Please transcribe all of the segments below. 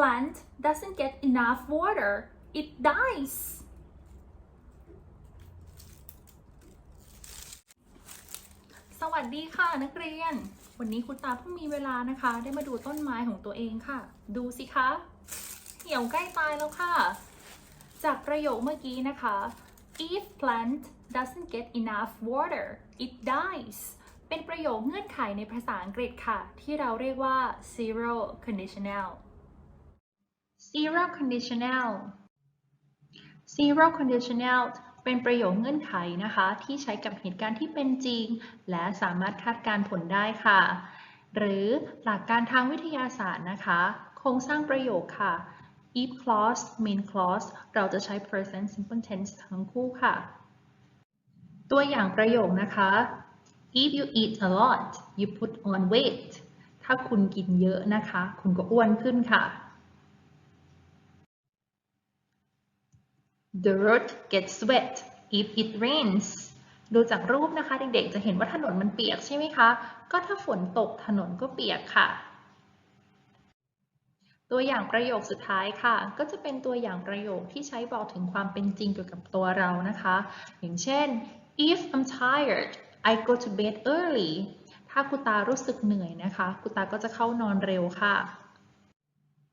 plant doesn't get enough water it dies สวัสดีค่ะนักเรียน วันนี้คุณตาเพิ่งมีเวลานะคะ ได้มาดูต้นไม้ของตัวเองค่ะ ดูสิคะ เหี่ยวใกล้ตายแล้วค่ะ จากประโยคเมื่อกี้นะคะ if plant doesn't get enough water it dies เป็นประโยคเงื่อนไขในภาษาอังกฤษค่ะ ที่เราเรียกว่า zero conditional zero conditional zero conditional เป็นประโยคเงื่อนไขนะคะ ที่ใช้กับเหตุการณ์ที่เป็นจริง และสามารถคาดการผลได้ค่ะ หรือหลักการทางวิทยาศาสตร์นะคะ โครงสร้างประโยคค่ะ if clause main clause เราจะใช้ present simple tense ทั้งคู่ค่ะ ตัวอย่างประโยคนะคะ if you eat a lot you put on weight ถ้าคุณกินเยอะนะคะ คุณก็อ้วนขึ้นค่ะ The road gets wet if it rains ดูจากรูปนะคะ เด็กๆ จะเห็นว่าถนนมันเปียกใช่ไหมคะ ก็ถ้าฝนตกถนนก็เปียกค่ะ ตัวอย่างประโยคสุดท้ายค่ะ ก็จะเป็นตัวอย่างประโยคที่ใช้บอกถึงความเป็นจริงเกี่ยวกับตัวเรานะคะ อย่างเช่น if I'm tired I go to bed early ถ้าคุณตารู้สึกเหนื่อยนะคะ คุณตาก็จะเข้านอนเร็วค่ะ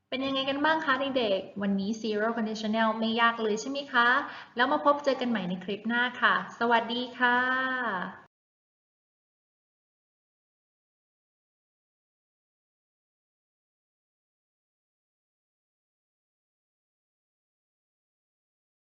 เป็นยังไงกันบ้างคะเด็กๆ วันนี้ zero conditional ไม่ยากเลยใช่ไหมคะ แล้วมาพบเจอกันใหม่ในคลิปหน้าค่ะ สวัสดีค่ะ